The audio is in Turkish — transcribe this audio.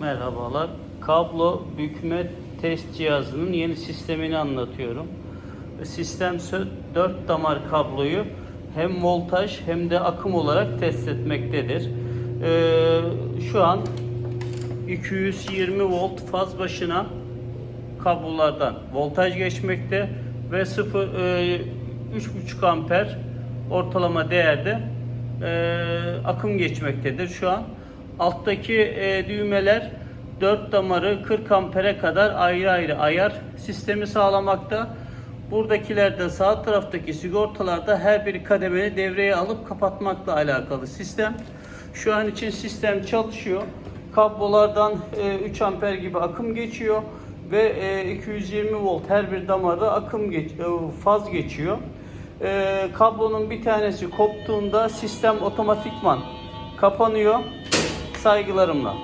Merhabalar. Kablo bükme test cihazının yeni sistemini anlatıyorum. Sistem 4 damar kabloyu hem voltaj hem de akım olarak test etmektedir. Ee, şu an 220 volt faz başına kablolardan voltaj geçmekte ve 0 e, 3,5 amper ortalama değerde e, akım geçmektedir şu an. Alttaki e, düğmeler 4 damarı 40 ampere kadar ayrı ayrı ayar sistemi sağlamakta. Buradakiler de sağ taraftaki sigortalarda her bir kademeni devreye alıp kapatmakla alakalı sistem. Şu an için sistem çalışıyor. Kablolardan e, 3 amper gibi akım geçiyor ve e, 220 volt her bir damarda akım geç, e, faz geçiyor. E, kablonun bir tanesi koptuğunda sistem otomatikman kapanıyor. Saygılarımla.